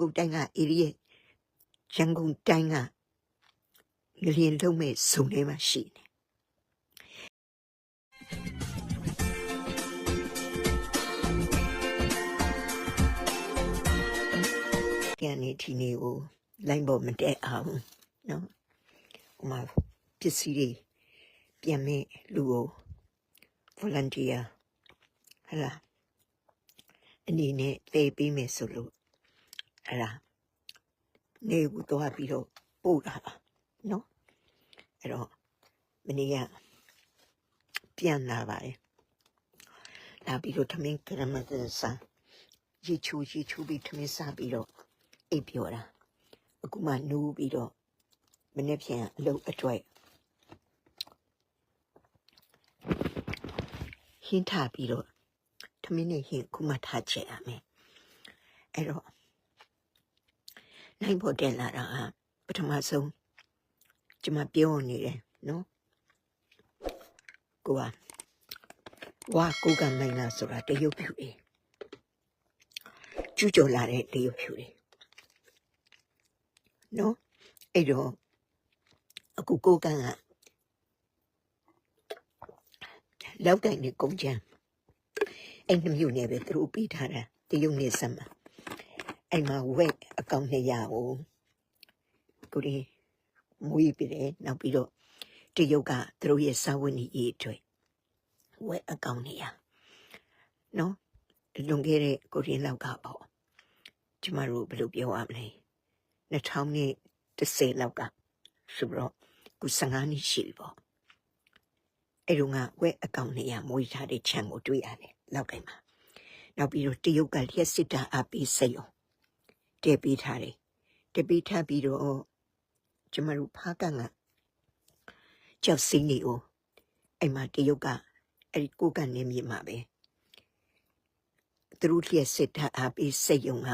ကုန်တိုင်းကဧရိရဲ့ရန်ကုန်တိုင်းကငလျင်လုံးမဲ့ဇုံထဲမှာရှိနေပြန်နေဒီနေ့ကိုလိုင်းပေါ်မတက်အောင်နော်ဟိုမှာပစ္စည်းတွေပြန်မဲ့လူကို volunteer ဟလာအနေနဲ့တေးပေးမယ်ဆိုလို့ ဟလာနေဘူးတော့ပြီးတော့ပို့တာပါနော်အဲ့တော့မနေ့ကပြန်လာပါတယ်လာပြီးတော့ထမင်းကရမတ်စာရေချူရေချူပြီးထမင်းစားပြီးတော့အိပ်ပျော်တာအခုမှနိုးပြီးတော့မနေ့ပြန်အလုပ်အတွေ့ဟင်းထပြီးတော့ထမင်းနဲ့ဟင်းခုမှထားချက်ရမယ်အဲ့တော့ နိုင်ဖို့တက်လာတာကပထမဆုံးကျမပြောနေတယ်နော်ကိုကဝါကိုကနိုင်လားဆိုတာတရုပ်ဖြူတယ်ကျူးကျော်လာတဲ့တရုပ်ဖြူတယ်နော်အဲ့တော့အခုကိုကန်ကလောက်တိုင်းနဲ့ကုန်ချမ်းအဲ့နှမျိုးနဲ့ပဲသူတို့ပြီးထားတာတရုတ်နေစမ်းမှာ အဲ့မှာဝက်အကောင့်200ကိုကိုရီမွေးပြီးတယ်နောက်ပြီးတော့တရုတ်ကသူတို့ရဲ့စာဝန်ကြီးရေးအတွက်ဝက်အကောင့်200နော်လွန်ခဲ့တဲ့ကိုရီလောက်ကပေါ့ကျမတို့ဘယ်လိုပြောရမလဲ2010လောက်ကဆိုတော့ခု15နှစ်ရှိပြီပေါ့အဲ့တော့ငါဝက်အကောင့်နဲ့ရမွေးထားတဲ့ခြံကိုတွေ့ရတယ်လောက်ကင်မှာနောက်ပြီးတော့တရုတ်ကလျှက်စစ်တာအပိစိတ်ရော တဲပေးထားတယ်တဲပေးထားပြီးတော့ကျမတို့ဖားကန်ကကြောက်စင်းနေကိုအဲ့မှာတရုတ်ကအဲ့ဒီကိုကနေမြေမှာပဲသူတို့လျှက်စစ်တာအပိစိတ်ယုံက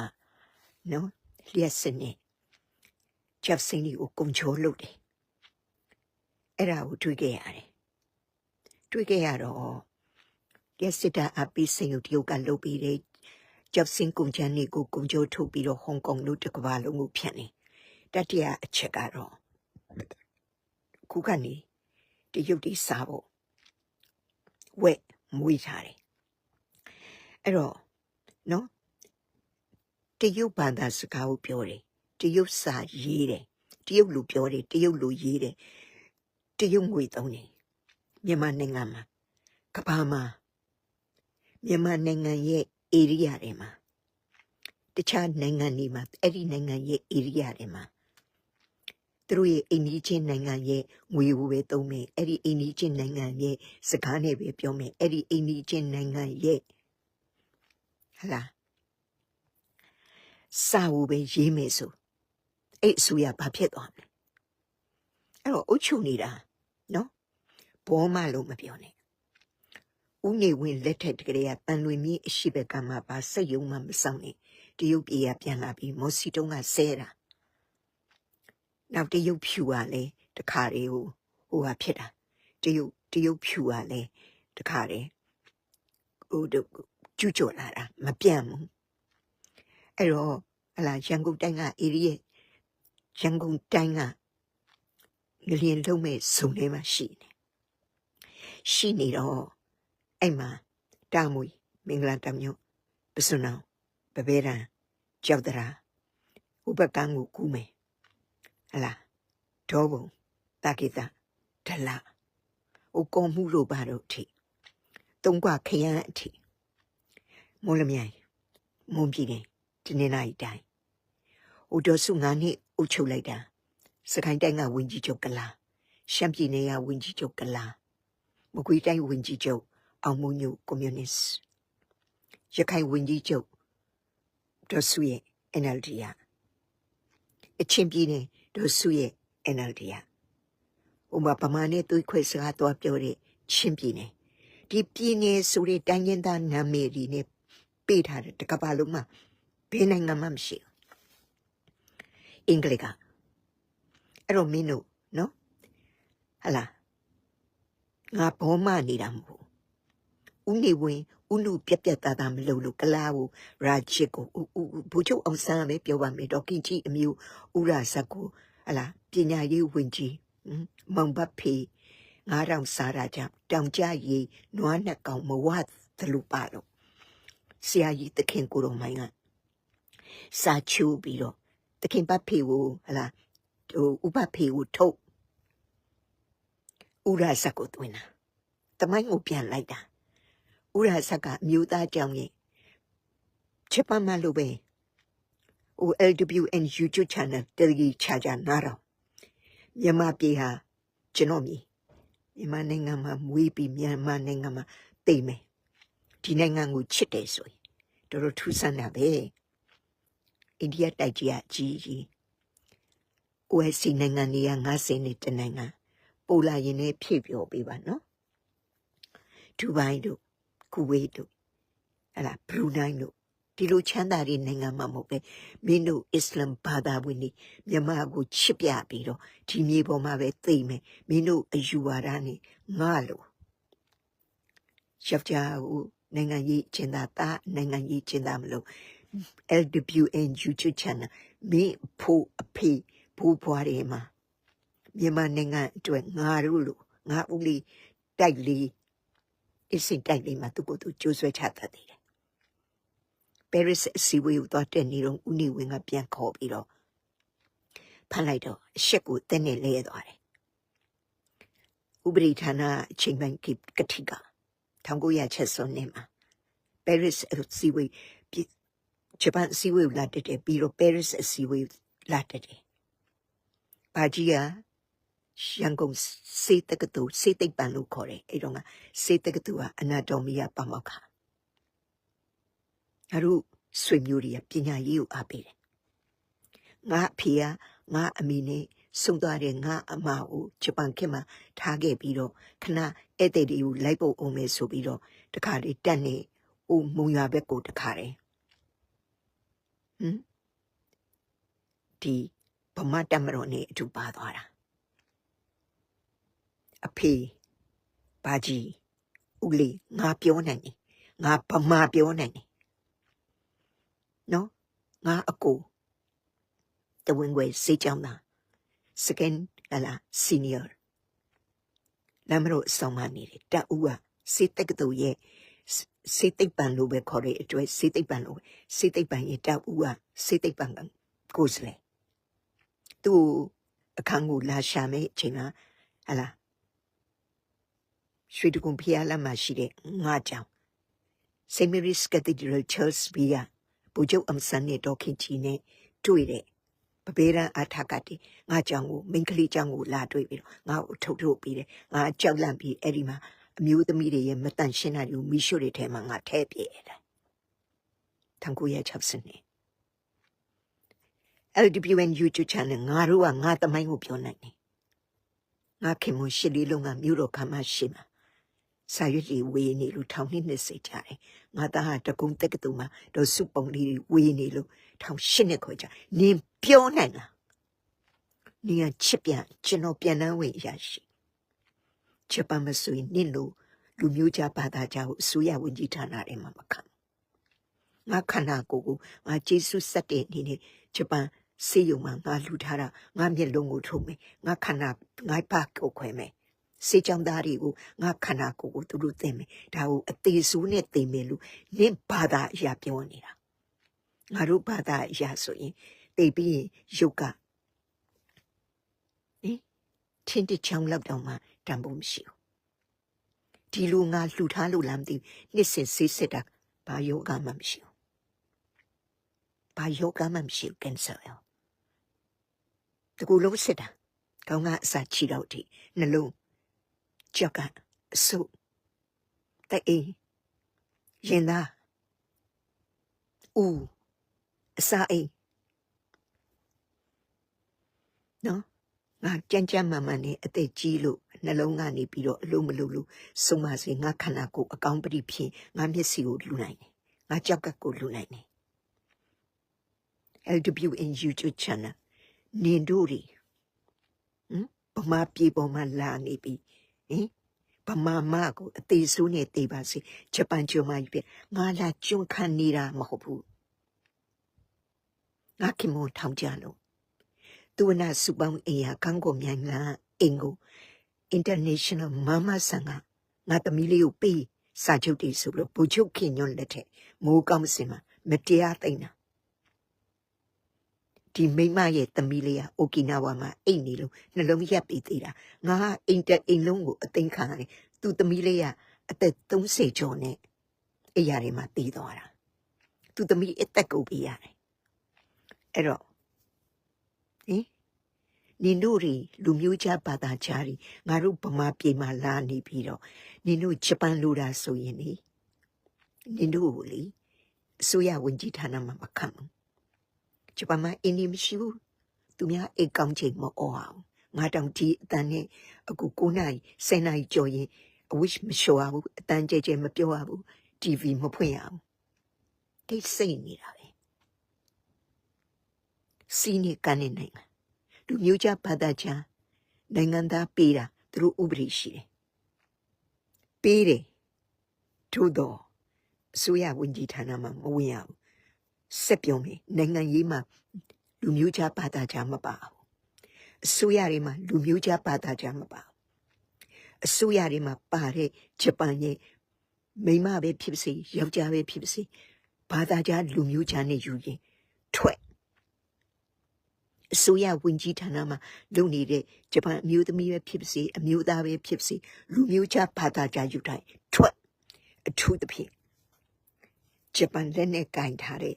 နော်လျှက်စစ်နေချက်စင်းကြီးကိုကုံချိုးလုပ်တယ်အဲ့ဒါကိုတွေးခဲ့ရတယ်တွေးခဲ့ရတော့ရက်စစ်တာအပီစင်ကိုတရုတ်ကလုပ်ပြီးတယ် ချက်စင်းကုံချမ်းလေးကိုကုံချိုးထုတ်ပြီးတော့ဟောင်ကောင်လို့တစ်ကမ္ဘာလုံးကိုဖြန့်နေတတိယအချက်ကတော့ခုကနေတရုတ်တိစားဖို့ဝက်မွေးထားတယ်အဲ့တော့နော်တရုတ်ဘာသာစကားကိုပြောတယ်တရုတ်စာရေးတယ်တရုတ်လူပြောတယ်တရုတ်လူရေးတယ်တရုတ်ငွေသုံးတယ်မြန်မာနိုင်ငံမှာကမ္ဘာမှာမြန်မာနိုင်ငံရဲ့ area တွေမှာတခြားနိုင်ငံတွေမှာအဲ့ဒီနိုင်ငံရဲ့ area တွေမှာသူတို့ရဲ့အိန္ဒိချင်းနိုင်ငံရဲ့ငွေကိုပဲသုံးမယ်အဲ့ဒီအိန္ဒိချင်းနိုင်ငံရဲ့စကားနဲ့ပဲပြောမယ်အဲ့ဒီအိန္ဒိချင်းနိုင်ငံရဲ့ဟလာစာကိုပဲရေးမယ်ဆိုအဲ့အစိုးရဘာဖြစ်သွားမလဲအဲ့တော့အုတ်ချုပ်နေတာနော်ဘောမလို့မပြောနဲ့ ဦးနေဝင်လက်ထက်တကယ်ကတန်လွင်မြေအရှိဘက်ကမှဘာစက်ယုံမှမဆောင်နဲ့တရုတ်ပြည်ကပြန်လာပြီးမော်စီတုံးကဆဲတာနောက်တရုတ်ဖြူကလည်းတခါတည်းဟိုဟိုဟာဖြစ်တာတရုတ်တရုတ်ဖြူကလည်းတခါတည်းဟိုကျူးကျော်လာတာမပြန့်ဘူးအဲ့တော့ဟလာရန်ကုန်တိုင်းကဧရိရဲ့ရန်ကုန်တိုင်းကငလျင်လုံးမဲ့ဇုံထဲမှာရှိနေရှိနေတော့ အဲ့မှာတာမွေမင်္ဂလာတမျိုးပစွနောင်ပပဲရန်ကြောက်တရာဥပကံကိုကူးမယ်ဟလာဒေါဘုံတာကိတာဒလဥကောမှုလို့ပါတော့အထိသုံးกว่าခရမ်းအထိမိုးလမြိုင်မုံပြည်တယ်ဒီနေ့နိုင်တိုင်းဦးတော်စုငါနှစ်အုပ်ချုပ်လိုက်တာစကိုင်းတိုင်းကဝင်းကြီးချုပ်ကလာရှမ်းပြည်နယ်ကဝင်းကြီးချုပ်ကလာမကွေးတိုင်းဝင်းကြီးချုပ် အောင်မုံညိုကွန်မြူနစ်ရခိုင်ဝင်းကြီးချုပ်ဒေါ်စုရဲ့ NLD ရအချင်းပြည်နယ်ဒေါ်စုရဲ့ NLD ရဥမာပမာနဲ့သွေးခွဲစကားတော့ပြောတဲ့ချင်းပြည်နယ်ဒီပြည်နယ်ဆိုတဲ့တိုင်းရင်းသားနာမည်တွေနဲ့ပေးထားတဲ့တကဘာလုံးမှာဘယ်နိုင်ငံမှမရှိဘူးအင်္ဂလိပ်ကအဲ့တော့မင်းတို့နော်ဟလာငါဘောမနေတာမဟုတ်ဘူး ဦးနေဝင်ဥနုပြက်ပြက်သားသားမလုပ်လို့ကလာကိုရာချစ်ကိုဥဥဘူချုပ်အောင်ဆန်းပဲပြောပါမယ်ဒေါကင်ကြီးအမျိုးဥရဇက်ကိုဟလာပညာရေးဝင်ကြီးဟမ်မောင်ဘတ်ဖေငါးတောင်စားတာကြောင့်တောင်ကြရီနွားနှစ်ကောင်မဝသလိုပါလို့ဆရာကြီးတခင်ကိုတော်မိုင်းကစာချိုးပြီးတော့တခင်ဘတ်ဖေကိုဟလာဟိုဥပဖေကိုထုတ်ဥရဇက်ကိုတွင်တာတမိုင်းကိုပြန်လိုက်တာ ဥရဇက်ကအမျိုးသားကြောင့်ရင်ချစ်ပမလို့ပဲဟို LWN YouTube channel တကြီးချာချာနားတော့မြန်မာပြည်ဟာကျွန်တော်မြည်မြန်မာနိုင်ငံမှာမွေးပြီးမြန်မာနိုင်ငံမှာတိတ်မယ်ဒီနိုင်ငံကိုချစ်တယ်ဆိုရင်တော်တော်ထူးဆန်းတာပဲအိန္ဒိယတိုက်ကြီးအကြီးကြီး OSC နိုင်ငံတွေက90နှစ်တနိုင်ငံပိုလာရင်လည်းဖြည့်ပြောပေးပါနော်ဒူဘိုင်းတို့ ကူဝေးတို့ဟလာဘရူနိုင်းတို့ဒီလိုချမ်းသာတဲ့နိုင်ငံမှာမဟုတ်ပဲမင်းတို့အစ္စလမ်ဘာသာဝင်တွေမြန်မာကိုချစ်ပြပြီးတော့ဒီမြေပေါ်မှာပဲသိမ့်မယ်မင်းတို့အယူဝါဒနဲ့ငါလို့ယောက်ျားကိုနိုင်ငံရေးကျင်သာတာနိုင်ငံရေးကျင်သာမလို့ LWN YouTube channel မင်းဖို့အဖေဘူးဘွားတွေမှာမြန်မာနိုင်ငံအတွက်ငါတို့လို့ငါဦးလေးတိုက်လေး အစ်စင်တိုက်လေးမှာသူကိုယ်သူကြိုးဆွဲချတတ်တယ် Paris အစည်းအဝေးကိုသွားတက်နေတော့ဦးနေဝင်းကပြန်ခေါ်ပြီးတော့ဖမ်းလိုက်တော့အရှက်ကိုတင်းနေလဲသွားတယ်ဥပဒေဌာနအချိန်ပိုင်းကကတိက1900ချက်စွန်းနေမှာ Paris အစည်းအဝေးပြည်ဂျပန်အစည်းအဝေးကိုလာတက်တယ်ပြီးတော့ Paris အစည်းအဝေးလာတက်တယ်ဘာကြီးက ရန်ကုန်စေတက္ကသိုလ်စေတိတ်ပံလို့ခေါ်တယ်အဲ့တော့ကစေတက္ကသိုလ်ကအနာတိုမီယာပါမောက္ခငါတို့ဆွေမျိုးတွေကပညာရေးကိုအားပေးတယ်ငါအဖေကငါအမေနဲ့ဆုံးသွားတဲ့ငါအမကိုဂျပန်ခေတ်မှာထားခဲ့ပြီးတော့ခဏဧည့်သည်တွေကိုလိုက်ဖို့အောင်မယ်ဆိုပြီးတော့တခါလေးတက်နေဦးမုံရွာဘက်ကိုတခါတယ်ဟမ်ဒီဗမာတမတော်နဲ့အတူပါသွားတာ အဖေဘာကြီးဦးလေးငါပြောနိုင်တယ်ငါဗမာပြောနိုင်တယ်နော်ငါအကိုတဝင်းွယ်စေးကြောင်းသား second ဟလာ senior လမ်းမလို့ဆောင်မနေတယ်တအူးကစေတက်ကတူရဲ့စေတိတ်ပံလို့ပဲခေါ်တဲ့အတွက်စေတိတ်ပံလို့စေတိတ်ပံရဲ့တအူးကစေတိတ်ပံကကိုယ်စလေသူ့အခန်းကိုလာရှာမယ်အချိန်မှာဟလာ ရွှေတကုံဖျားလာမှရှိတဲ့ငါကြောင့် St. Mary's Cathedral Church ဘီယာဘူကျုပ်အမဆန်နဲ့ဒေါခင်ကြီးနဲ့တွေ့တဲ့ပပေရန်အထာကတိငါကြောင့်ကိုမိန်းကလေးကြောင့်ကိုလာတွေ့ပြီးတော့ငါ့ကိုထုတ်ထုတ်ပြီးတယ်ငါကြောက်လန့်ပြီးအဲ့ဒီမှာအမျိုးသမီးတွေရဲ့မတန့်ရှင်းတာတွေကိုမိရှုတွေထဲမှာငါထဲပြည့်တယ်1960နှစ် LWN YouTube channel ငါတို့ကငါတမိုင်းကိုပြောနိုင်တယ်ငါခင်မရှိလေးလုံးကမြို့တော်ခမ်းမရှိမှာ စာရွက်တွေဝေးနေလို့ထောင်နှစ်နှစ်စိတ်ကြတယ်ငါသားဟာတကုံတက်ကတူမှာတော့စုပုံလေးတွေဝေးနေလို့ထောင်ရှစ်နှစ်ခွဲကြနင်ပြောနိုင်လားနင်ကချစ်ပြန်ကျွန်တော်ပြန်နှမ်းဝင်ရရှိဂျပန်မဆိုရင်နင်လို့လူမျိုးကြဘာသာကြကိုအစိုးရဝန်ကြီးဌာနထဲမှာမခံငါခန္ဓာကိုယ်ကိုငါကျေးဇူးဆက်တဲ့အနေနဲ့ဂျပန်စေယုံမှာငါလှူထားတာငါမျက်လုံးကိုထုံးမယ်ငါခန္ဓာငါပါကိုခွဲမယ် စေချောင်းသားတွေကိုငါခန္ဓာကိုယ်ကိုသူတို့သိမယ်ဒါကိုအသေးစိုးနဲ့သိမယ်လို့နင့်ဘာသာအရာပြောနေတာငါတို့ဘာသာအရာဆိုရင်သိပြီးရင်ယုတ်ကဟင်ထင်းတချောင်းလောက်တောင်မှတန်ဖို့မရှိဘူးဒီလိုငါလှူထားလို့လားမသိဘူးနှစ်စင်ဆေးစစ်တာဘာယောဂမှမရှိဘူးဘာယောဂမှမရှိဘူးကင်ဆာရောတကူလုံးစစ်တာကောင်းကအစာချီတော့ဒီနှလုံး ကြောက်ကအဆုပ်တဲ့အိမ်ရင်သားဦးအစာအိမ်နော်ငါကြမ်းကြမ်းမှန်မှန်နဲ့အသက်ကြီးလို့နှလုံးကနေပြီးတော့အလုံးမလုံးလို့ဆုံးမစေငါခန္ဓာကိုယ်အကောင်းပရိဖြင့်ငါမျက်စိကိုလူနိုင်တယ်ငါကြောက်ကပ်ကိုလူနိုင်တယ် LWN YouTube channel နင်တို့တွေဟမ်ဗမာပြည်ပေါ်မှာလာနေပြီ ဟင်ဗမာမကိုအသေးဆိုးနဲ့တေးပါစေဂျပန်ကျွန်းမကြီးပြငါလာကျွန်းခံနေတာမဟုတ်ဘူးငါခင်မွန်ထောင်ကြလို့သူဝနာစုပေါင်းအင်ယာကန်းကိုမြိုင်လာအင်ကို international mama ဆန်ကငါသမီးလေးကိုပေးစာချုပ်တည်ဆိုလို့ဘူချုပ်ခင်ညွန့်လက်ထက်မိုးကောင်းစင်မှာမတရားသိမ့်တာ ဒီမိမရဲ့သမီးလေးကအိုကီနာဝါမှာအိတ်နေလို့နှလုံးရက်ပြီးသေးတာငါကအိမ်တက်အိမ်လုံးကိုအသိမ်းခံရတယ်သူသမီးလေးကအသက်30ကျော်နဲ့အိယာတွေမှာတည်သွားတာသူသမီးအသက်ကိုပေးရတယ်အဲ့တော့ဟင်နင်တို့တွေလူမျိုးခြားဘာသာခြားတွေငါတို့ဗမာပြည်မှာလာနေပြီးတော့နင်တို့ဂျပန်လိုတာဆိုရင်လေနင်တို့ကိုလေအစိုးရဝန်ကြီးဌာနမှာမခံဘူး ဂျပန်မှာအင်းဒီမရှိဘူးသူများအိတ်ကောင်းချိန်မအော်အောင်ငါတောင်ဒီအတန်နဲ့အခု9နိုင်10နိုင်ကြော်ရင်အဝိမလျှော်ရဘူးအတန်ကြဲကြဲမပြောရဘူး TV မဖွင့်ရဘူးတိတ်ဆိတ်နေတာပဲစီးနေကနေနိုင်ငံလူမျိုးခြားဘာသာခြားနိုင်ငံသားပေးတာသူတို့ဥပဒေရှိတယ်ပေးတယ်ထို့တော့အစိုးရဝန်ကြီးဌာနမှာမဝင်ရဘူး ဆက်ပြောမယ်နိုင်ငံရေးမှာလူမျိုးခြားဘာသာခြားမပါဘူးအစိုးရတွေမှာလူမျိုးခြားဘာသာခြားမပါဘူးအစိုးရတွေမှာပါတဲ့ဂျပန်ရဲ့မိန်းမပဲဖြစ်ပါစေယောက်ျားပဲဖြစ်ပါစေဘာသာခြားလူမျိုးခြားနဲ့ယူရင်ထွက်အစိုးရဝန်ကြီးဌာနမှာလုပ်နေတဲ့ဂျပန်အမျိုးသမီးပဲဖြစ်ပါစေအမျိုးသားပဲဖြစ်ပါစေလူမျိုးခြားဘာသာခြားယူတိုင်းထွက်အထူးသဖြင့်ဂျပန်လက်နဲ့ကင်ထားတဲ့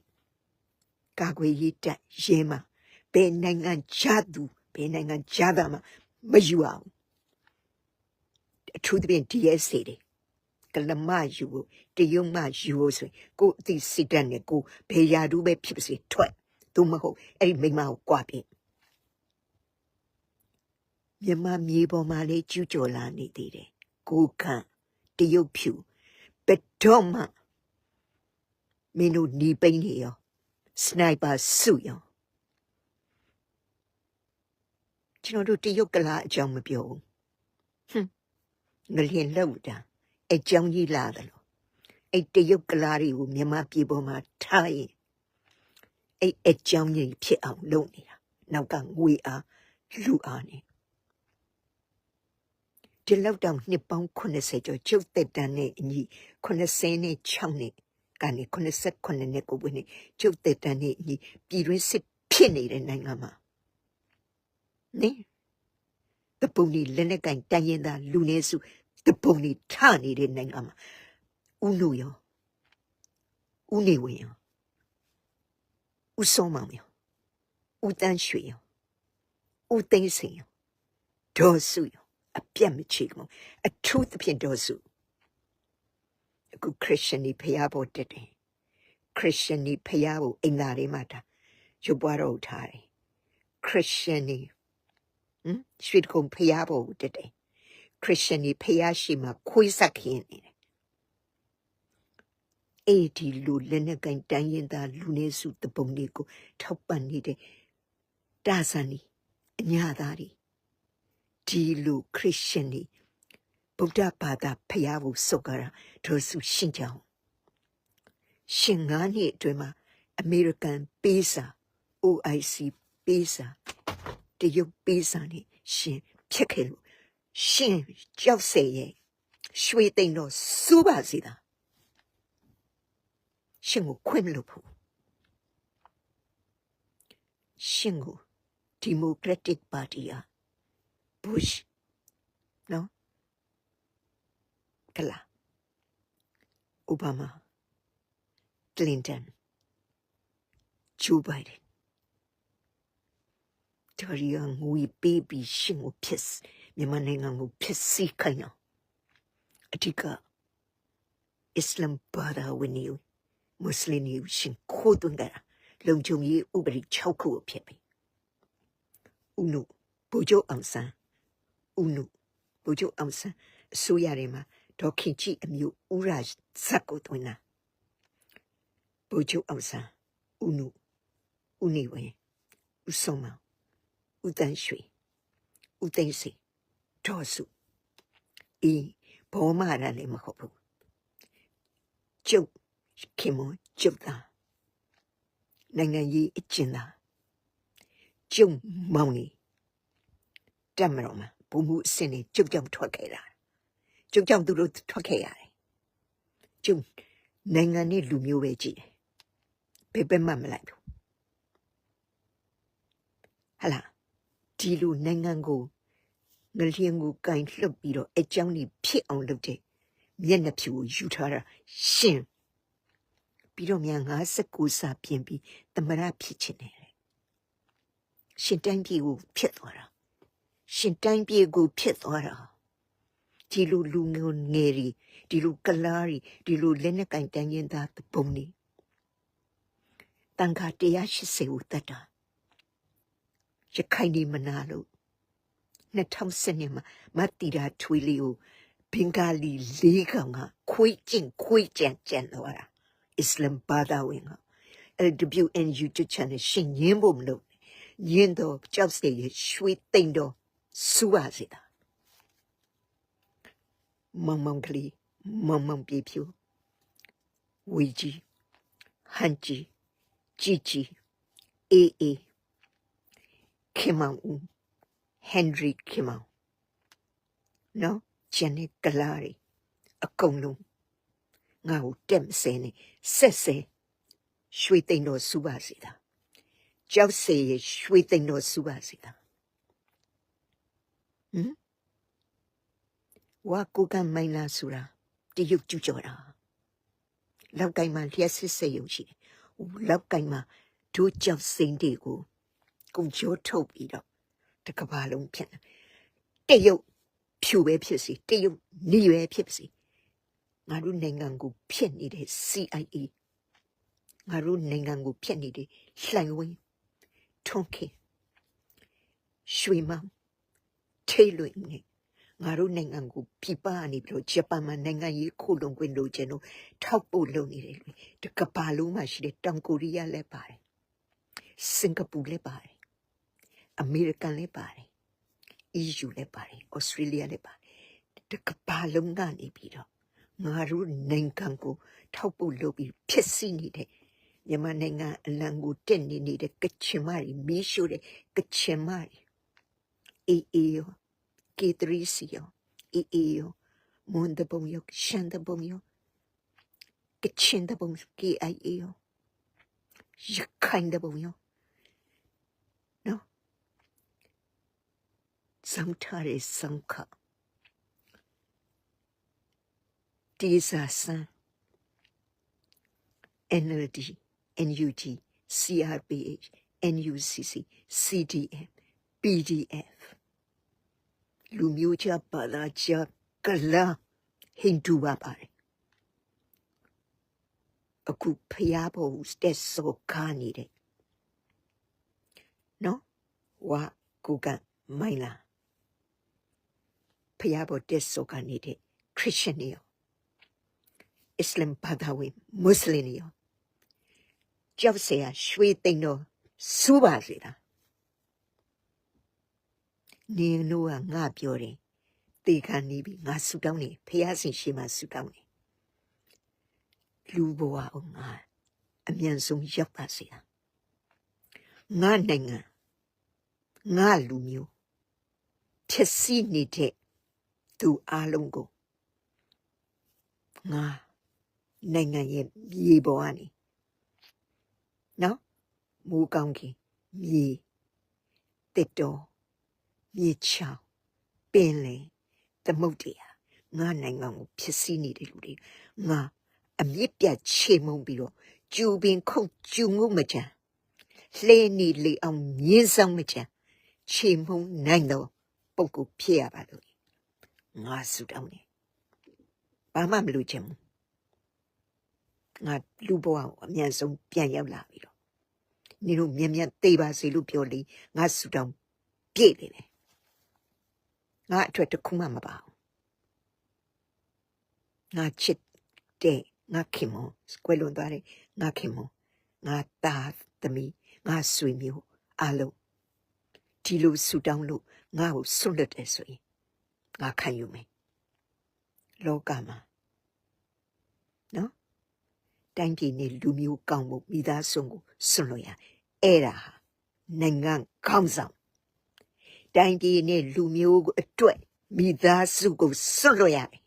ကာကွယ်ရေးတပ်ရဲမှာဘယ်နိုင်ငံခြားသူဘယ်နိုင်ငံခြားသားမှမယူအောင်အထူးသဖြင့် DSA တွေကလမယူဖို့တရုံမယူဖို့ဆိုရင်ကိုယ်အသိစိတ်ဓာတ်နဲ့ကိုယ်ဘယ်ရာထူးပဲဖြစ်ပါစေထွက်သို့မဟုတ်အဲ့ဒီမိန်းမကိုကြွားပြင်မြန်မာမြေပေါ်မှာလေကျူးကျော်လာနေသေးတယ်ကိုခန့်တရုတ်ဖြူဘယ်တော့မှမင်းတို့หนีပိန်းနေရော စနိုက်ပါစုရောကျွန်တော်တို့တရုတ်ကလာအကြောင်းမပြောဘူးဟွန်းငလျင်လောက်တာအကြောင်းကြီးလာတယ်လို့အဲ့တရုတ်ကလာတွေကိုမြန်မာပြည်ပေါ်မှာထားရင်အဲ့အကြောင်းကြီးဖြစ်အောင်လုပ်နေတာနောက်ကငွေအားလူအားနေဒီလောက်တောင်နှစ်ပေါင်း80ကျော်ကျုပ်တက်တန်းနဲ့အညီ86နှစ် ကနေ89နှစ်ကိုဝင်နေကျုပ်တက်တန်းနဲ့အညီပြည်တွင်းစစ်ဖြစ်နေတဲ့နိုင်ငံမှာနေတပုံဒီလက်နဲ့ကင်တန်ရင်သာလူနေစုတပုံဒီထနေတဲ့နိုင်ငံမှာဥလူရောဥနေဝင်ရောဥဆုံးမောင်ရောဥတန်းရွှေရောဥသိန်းစင်ရောဒေါ်စုရောအပြတ်မချေကမအထူးသဖြင့်ဒေါ်စု အခုခရစ်ယာန်ဒီဖျားဖို့တက်တယ်ခရစ်ယာန်ဒီဖျားဖို့အင်္ဂါတွေမှာဒါရုပ်ပွားတော့ထားတယ်ခရစ်ယာန်ဒီဟမ်ရွှေကုံဖျားဖို့တက်တယ်ခရစ်ယာန်ဒီဖျားရှိမှာခွေးဆက်ခင်းနေတယ်အဲ့ဒီလူလက်နဲ့ကင်တန်းရင်သားလူနေစုတပုံလေးကိုထောက်ပံ့နေတဲ့တာဆန်ဒီအညာသားတွေဒီလူခရစ်ယာန်တွေ ဗုဒ္ဓဘာသာဖျားဖို့စုတ်ကြတာတို့စုရှင်းကြအောင်ရှင်ငါးနှစ်အတွင်းမှာအမေရိကန်ပေးစာ OIC ပေးစာတရုတ်ပေးစာနဲ့ရှင်ဖြစ်ခဲ့လို့ရှင်ကြောက်စေရဲ့ရွှေသိမ့်တော့စူးပါစေတာရှင်ကိုခွင့်မလို့ဖို့ရှင်ကိုဒီမိုကရက်တစ်ပါတီယာဘုရှ်နော် ကလာအိုဘားမားကလင်တန်ဂျိုးဘိုင်ဒန်တော်ရီယငွေပေးပြီးရှင်ကိုဖြစ်မြန်မာနိုင်ငံကိုဖြစ်စီခိုင်းအောင်အထူးကအစ္စလမ်ဘာသာဝင်နေမွတ်စလင်တွေရှင်ခိုးသွင်းကြတာလုံခြုံရေးဥပဒေ6ခုကိုဖြစ်ပြီဥနုဘူဂျိုအောင်ဆန်းဥနုဘူဂျိုအောင်ဆန်းအစိုးရတွေမှာ ဒေါခင်ကြည်အမျိုးဥရာဇက်ကိုသွင်းတာဘူဂျိုအောင်ဆန်းဥနုဥနေဝင်ဥဆုံးမဥတန်းရွှေဥသိန်းစိဒေါ်စုအေးဘောမရလည်းမဟုတ်ဘူးကျုပ်ခင်မွန်ကျုပ်သားနိုင်ငံရေးအကျဉ်းသားကျုံမောင်နေတက်မတော်မှာဘုံမှုအစင်နေကျုပ်ကြောင့်ထွက်ခဲ့တာ ကျုပ်ကြောင့်သူတို့ထွက်ခဲ့ရတယ်ကျုံနိုင်ငံနဲ့လူမျိုးပဲကြည့်တယ်ဘယ်ဘက်မှမလိုက်ဘူးဟလာဒီလိုနိုင်ငံကိုငလျင်ကိုကင်လှုပ်ပြီးတော့အကြောင်းကြီးဖြစ်အောင်လုပ်တဲ့မျက်နှာဖြူကိုယူထားတာရှင်ပြီးတော့မြန်59စာပြင်ပြီးသမရဖြစ်ချင်တယ်တဲ့ရှင်တိုင်းပြည်ကိုဖြစ်သွားတာရှင်တိုင်းပြည်ကိုဖြစ်သွားတာ ဒီလိုလူငယ်ငယ်တွေဒီလိုကလားတွေဒီလိုလက်နဲ့ကင်တန်းရင်သားပုံနေတန်ခါ180ဦးတတ်တာရခိုင်ဒီမနာလို့2010မှာမတ်တီရာထွေးလေးကိုဘင်္ဂလီလေးကောင်ကခွေးကျင်ခွေးကြံကြံတော့တာအစ္စလမ်ဘာသာဝင်က LWNU ချချန်ရှင်ရင်းဖို့မလို့ညင်းတော့ကြောက်စေရရွှေသိမ့်တော့စူပါစေတာ မမန်ကလေးမမန်ပြေဖြူဝီကြီးဟန်ကြီးជីជីအေးအေးခင်မောင်ဦးဟန်နရီခင်မောင်နော်ဂျန်နီကလာရီအကုန်လုံးငါ့ကိုတက်မစဲနဲ့ဆက်စဲရွှေသိမ့်တော်စူပါစေတာကြောက်စေရရွှေသိမ့်တော်စူပါစေတာဟမ် ဝါကူကမိုင်းလာဆူရာတရုတ်ကျူကြော်တာလောက်ကိုင်းမှာလျှက်စစ်စေရုံရှိတယ်လောက်ကိုင်းမှာဒိုးကြောက်စိမ့်တွေကိုကုံချိုးထုတ်ပြီးတော့တကဘာလုံးဖြစ်တယ်တရုတ်ဖြူပဲဖြစ်စီတရုတ်နေပဲဖြစ်စီငါတို့နိုင်ငံကိုဖြစ်နေတဲ့ CIA ငါတို့နိုင်ငံကိုဖြစ်နေတဲ့လှိုင်ဝင်းထွန်ခေရွှေမောင်ထေးလွင်နေ ငါတို့နိုင်ငံကိုပြပနေပြီးတော့ဂျပန်မှာနိုင်ငံရေးခိုးလုံခွင့်လိုချင်လို့ထောက်ပို့လုပ်နေတယ်လေတကဘာလုံးမှာရှိတဲ့တောင်ကိုရီးယားလည်းပါတယ်စင်ကာပူလည်းပါတယ်အမေရိကန်လည်းပါတယ် EU လည်းပါတယ်ဩစတြေးလျလည်းပါတယ်တကဘာလုံးကနေပြီးတော့ငါတို့နိုင်ငံကိုထောက်ပို့လုပ်ပြီးဖြစ်စီနေတဲ့မြန်မာနိုင်ငံအလံကိုတက်နေနေတဲ့ကချင်မတွေမီးရှို့တဲ့ကချင်မတွေအေးအေးရော K3C ရောအေးအေးရောမွန်တပုံရောရှန်တပုံရောကချင်တပုံ KIA ရောရခိုင်တပုံရောနော်စံထားရစံခတီစာစံ NLD NUG CRPH NUCC CDM PDF လူမျိုးချပါလာချကလာဟိန္ဒူပါပါတယ်အခုဖျားဖို့တက်စောကားနေတယ်နော်ဝါကူကမိုင်လာဖျားဖို့တက်စောကားနေတဲ့ခရစ်ယာန်တွေရောအစ္စလမ်ဘာသာဝင်မွတ်စလင်တွေရောကြောက်เสียရွှေသိမ့်တော့စူးပါစေတာ နင်းတို့ကငါပြောတယ်တေခံနေပြီငါဆူတောင်းနေဖះဆင်ရှိမှဆူတောင်းနေလူဘဝအောင်ငါအမြန်ဆုံးရောက်ပါစေတာငါနိုင်ငံငါလူမျိုးဖြစ်စီနေတဲ့သူအလုံးကိုငါနိုင်ငံရဲ့မြေပေါ်ကနေနော်မူကောင်းခင်မြေတစ်တော် မြေချောင်းပင်လယ်သမုတ်တရားငါနိုင်ငံကိုဖြစ်စီနေတဲ့လူတွေငါအမြင့်ပြတ်ချေမှုန်းပြီးတော့ကျူပင်ခုတ်ကျူငုမချံလှဲနေလေအောင်မြင်းဆောင်မချံချေမှုန်းနိုင်တော့ပုပ်ကိုဖြစ်ရပါလို့ငါဆူတောင်းနေဘာမှမလုပ်ချင်ဘူးငါလူဘဝကိုအမြန်ဆုံးပြန်ရောက်လာပြီတော့နင်တို့မြန်မြန်သိပါစေလို့ပြောလေငါဆူတောင်းပြည့်နေတယ် ငါအတွက်တစ်ခုမှမပါဘူးငါချစ်တဲ့ငါခင်မစကွယ်လွန်သွားတယ်ငါခင်မငါသားသမီးငါဆွေမျိုးအလုံးဒီလိုဆူတောင်းလို့ငါ့ကိုဆွတ်လွတ်တယ်ဆိုရင်ငါခံယူမယ်လောကမှာနော်တိုင်းပြည်နဲ့လူမျိုးကောင်းမှုမိသားစုကိုဆွလို့ရအဲ့ဒါဟာနိုင်ငံကောင်းဆောင် တိုင်းပြည်နဲ့လူမျိုးကိုအတွက်မိသားစုကိုဆွလို့ရတယ်